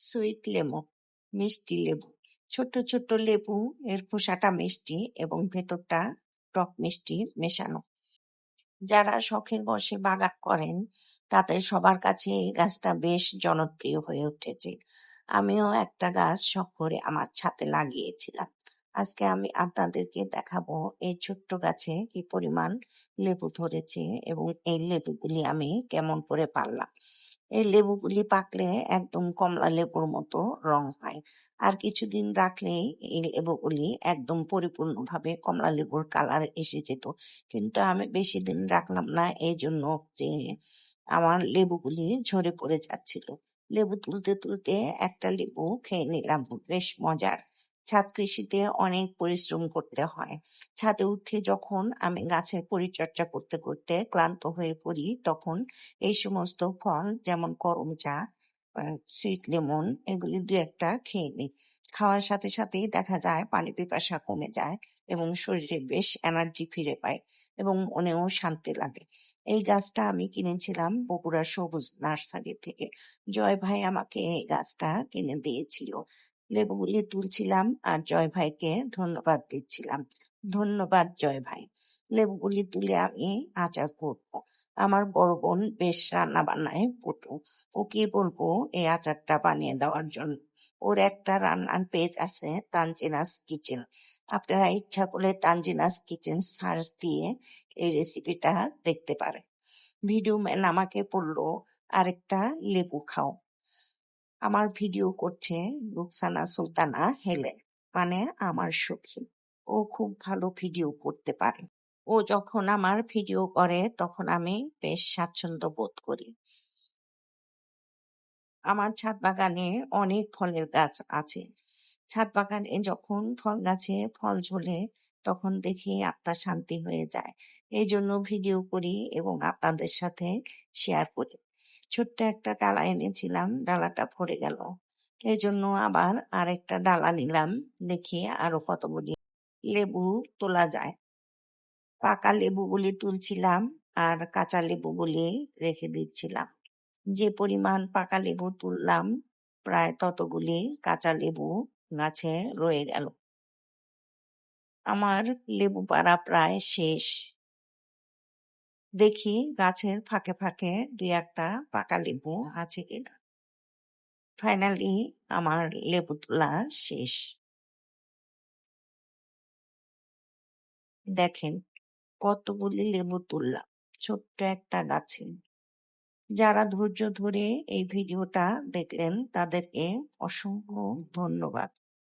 Sweet lemon, মিষ্টি লেবু। ছোট্ট ছোট্ট লেবু এর খোসাটা মিষ্টি এবং ভেতরটা টক মিষ্টি মেশানো। যারা শখের বশে বাগান করেন তাদের সবার কাছে এই গাছটা বেশ জনপ্রিয় হয়ে উঠেছে। আমিও একটা গাছ শখ করে আমার ছাতে লাগিয়েছিলাম। আজকে আমি আপনাদেরকে দেখাবো এই ছোট্ট গাছে কি পরিমাণ লেবু ধরেছে এবং এই লেবুগুলি আমি কেমন করে পারলাম। এই লেবুগুলি পাকলে একদম কমলা লেবুর মতো রং হয়। আর কিছুদিন রাখলেই এই লেবুগুলি একদম পরিপূর্ণভাবে কমলা লেবুর কালার এসে যেত। কিন্তু আমি বেশি দিন রাখলাম না এই জন্য যে আমার লেবুগুলি ঝরে পড়ে যাচ্ছিল। লেবু তুলতে তুলতে একটা লেবু খেয়ে নিলাম, বেশ মজার। ছাদ কৃষিতে অনেক পরিশ্রম করতে হয়। ছাদে উঠে যখন আমি গাছের পরিচর্যা করতে করতে ক্লান্ত হয়ে পড়ি, তখন এই সমস্ত ফল যেমন করম চা সুইট লেমন এগুলি দু একটা খেয়ে নিই। খাওয়ার সাথে সাথেই দেখা যায় পানি পিপাসা কমে যায় এবং শরীরে বেশ এনার্জি ফিরে পায় এবং মনেও শান্তি লাগে। এই গাছটা আমি কিনেছিলাম বগুড়ার সবুজ নার্সারি থেকে। জয় ভাই আমাকে এই গাছটা কিনে দিয়েছিল। লেবুগুলি তুলছিলাম আর জয় ভাইকে ধন্যবাদ দিচ্ছিলাম। ধন্যবাদ জয় ভাই। লেবুগুলি তুলে আমি আচার করব। আমার বড় বোন বেশ রান্না বান্নায় পটু ওকে বলব, এই আচারটা বানিয়ে দেওয়ার জন্য। ওর একটা রান্নার পেজ আছে তানজিনাস কিচেন। আপনারা ইচ্ছা করলে তানজিনাস কিচেন সার্চ দিয়ে এই রেসিপিটা দেখতে পারেন। ভিডিও ম্যান আমাকে বলল, আরেকটা লেবু খাও। আমার ভিডিও করছে রুকসানা সুলতানা হেলেন মানে আমার সখী। ও খুব ভালো ভিডিও করতে পারে। ও যখন আমার ভিডিও করে, তখন আমি বেশ স্বাচ্ছন্দ্য বোধ করি। আমার ছাদ বাগানে অনেক ফলের গাছ আছে। ছাদ বাগানে যখন ফল গাছে ফল ঝোলে, তখন দেখে আত্মা শান্তি হয়ে যায়। এই জন্য ভিডিও করি এবং আপনাদের সাথে শেয়ার করি। ছোট্ট একটা ডালা এনেছিলাম, ডালাটা ভরে গেল। এই জন্য আবার আরেকটা ডালা নিলাম, দেখি আরও কতগুলি লেবু তোলা যায়। পাকা লেবুগুলি তুলছিলাম আর কাঁচা লেবুগুলি রেখে দিচ্ছিলাম। যে পরিমাণ পাকা লেবু তুললাম, প্রায় ততগুলি কাঁচা লেবু গাছে রয়ে গেল। আমার লেবু পাড়া প্রায় শেষ। দেখি গাছের ফাঁকে ফাঁকে দুই একটা পাকা লেবু আছে কিনা। ফাইনালি আমার লেবু তোলা শেষ। দেখেন, কতগুলি লেবু তুললাম, ছোট্ট একটা গাছে। যারা ধৈর্য ধরে এই ভিডিওটা দেখলেন, তাদেরকে অসংখ্য ধন্যবাদ।